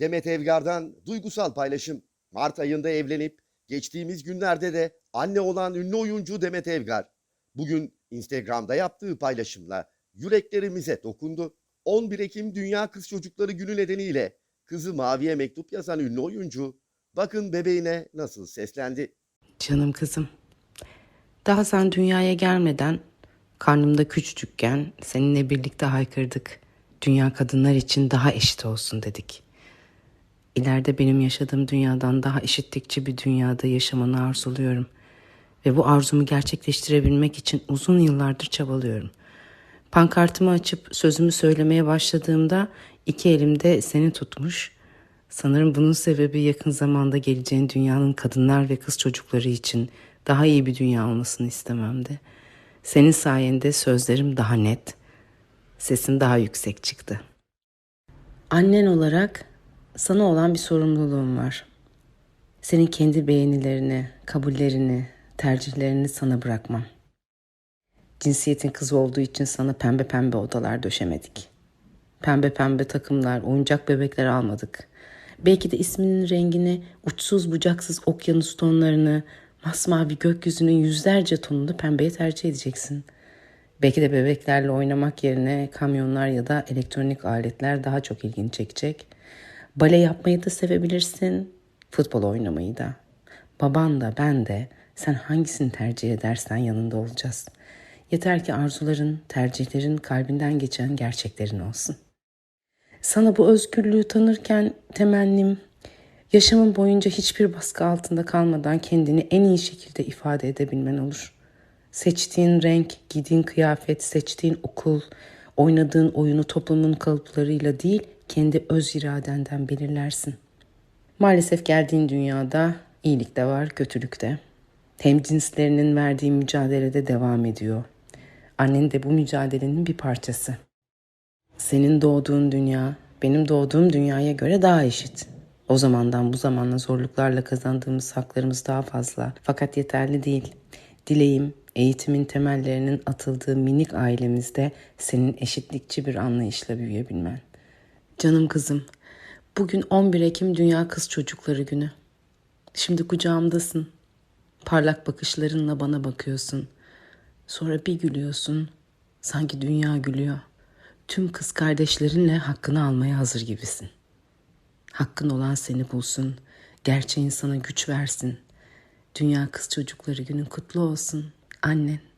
Demet Evgar'dan duygusal paylaşım. Mart ayında evlenip geçtiğimiz günlerde de anne olan ünlü oyuncu Demet Evgar bugün Instagram'da yaptığı paylaşımla yüreklerimize dokundu. 11 Ekim Dünya Kız Çocukları Günü nedeniyle kızı Mavi'ye mektup yazan ünlü oyuncu bakın bebeğine nasıl seslendi. Canım kızım. Daha sen dünyaya gelmeden karnımda küçücükken seninle birlikte haykırdık. Dünya kadınlar için daha eşit olsun dedik. İleride benim yaşadığım dünyadan daha eşitlikçi bir dünyada yaşamanı arzuluyorum. Ve bu arzumu gerçekleştirebilmek için uzun yıllardır çabalıyorum. Pankartımı açıp sözümü söylemeye başladığımda iki elimde seni tutmuş. Sanırım bunun sebebi yakın zamanda geleceğin dünyanın kadınlar ve kız çocukları için daha iyi bir dünya olmasını istememdi. Senin sayende sözlerim daha net, sesim daha yüksek çıktı. Annen olarak sana olan bir sorumluluğum var. Senin kendi beğenilerini, kabullerini, tercihlerini sana bırakmam. Cinsiyetin kız olduğu için sana pembe pembe odalar döşemedik. Pembe pembe takımlar, oyuncak bebekler almadık. Belki de isminin rengini, uçsuz bucaksız okyanus tonlarını, masmavi gökyüzünün yüzlerce tonunu pembeye tercih edeceksin. Belki de bebeklerle oynamak yerine kamyonlar ya da elektronik aletler daha çok ilgini çekecek. Bale yapmayı da sevebilirsin, futbol oynamayı da. Baban da ben de sen hangisini tercih edersen yanında olacağız. Yeter ki arzuların, tercihlerin kalbinden geçen gerçeklerin olsun. Sana bu özgürlüğü tanırken temennim yaşamın boyunca hiçbir baskı altında kalmadan kendini en iyi şekilde ifade edebilmen olur. Seçtiğin renk, giydiğin kıyafet, seçtiğin okul, oynadığın oyunu toplumun kalıplarıyla değil, kendi öz iradenden belirlersin. Maalesef geldiğin dünyada iyilik de var, kötülük de. Hem cinslerinin verdiği mücadelede devam ediyor. Annen de bu mücadelenin bir parçası. Senin doğduğun dünya, benim doğduğum dünyaya göre daha eşit. O zamandan bu zamana zorluklarla kazandığımız haklarımız daha fazla. Fakat yeterli değil. Dileğim, eğitimin temellerinin atıldığı minik ailemizde senin eşitlikçi bir anlayışla büyüyebilmen. Canım kızım, bugün 11 Ekim Dünya Kız Çocukları Günü. Şimdi kucağımdasın. Parlak bakışlarınla bana bakıyorsun. Sonra bir gülüyorsun. Sanki dünya gülüyor. Tüm kız kardeşlerinle hakkını almaya hazır gibisin. Hakkın olan seni bulsun. Gerçeğin sana güç versin. Dünya Kız Çocukları Günün kutlu olsun. Annen.